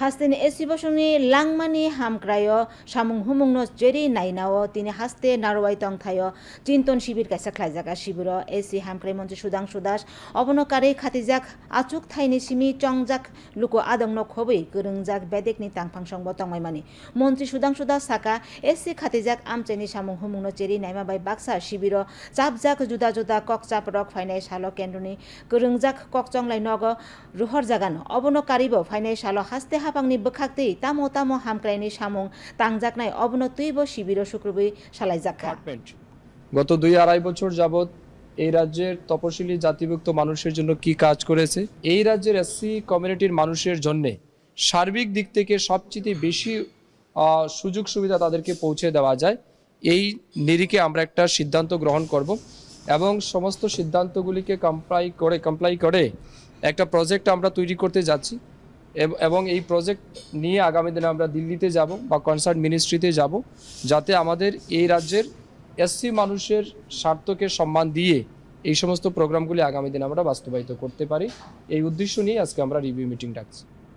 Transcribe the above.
হাস্তেনি এসি বসংনি langmani hamkrayo samung humungno jeri nainao tini haste narwai tongthayo চিন্তন শিবির কাছে খাইজাকা শিবির। এসি হামক্রাই মন্ত্রী সুদাংশু দাস অবনকারে খাতিজাক আচুক থাইনি সিমি চংজাক লুকো আদংনো খবৈ গরংজাক বেদেকনি তাংফাং সংব তংমাইমানি মন্ত্রী সুদাংশু দাস সাকা, এসি খাতিজাক আমচেনি সামুং হুমুংনো চেরি নাইমাবাই বাক্সা শিবির। চাপজাক জুদা জুদা ককচাপ রক ফাইনাই সালো কেন্দ্রনি গরংজাক ককচংলাই নগ, রুহর জাগান। অবনকারিব ফাইনাই সালো হাস্তে হাপাংনি বখাকতেই তামো তামো হামক্রাইনি সামুং। তাংজাকনাই অবনতুইব শিবির শুক্রবৈ সালাইজাকা ডিপার্টমেন্ট গত দুই আড়াই বছর যাবৎ এই রাজ্যের তপশিলি জাতিভুক্ত মানুষের জন্য কি কাজ করেছে? এই রাজ্যের এসসি কমিউনিটির মানুষের জন্য সার্বিক দিক থেকে সবচেয়ে বেশি আহ, সুযোগ সুবিধা তাদেরকে পৌঁছে দেওয়া যায়। এই নিরিখে আমরা একটা সিদ্ধান্ত গ্রহণ করব এবং সমস্ত সিদ্ধান্তগুলিকে কমপ্লাই করে কমপ্লাই করে একটা প্রজেক্ট আমরা তৈরি করতে যাচ্ছি। এবং এই প্রজেক্ট নিয়ে আগামী দিনে আমরা দিল্লিতে যাব বা কনসার্ট মিনিস্ট্রিতে যাব, যাতে আমাদের এই রাজ্যের এসসি মানুষের স্বার্থকে সম্মান দিয়ে এই সমস্ত প্রোগ্রামগুলি আগামী দিনে আমরা বাস্তবায়িত করতে পারি। এই উদ্দেশ্য নিয়ে আজকে আমরা রিভিউ মিটিং ডাকছি।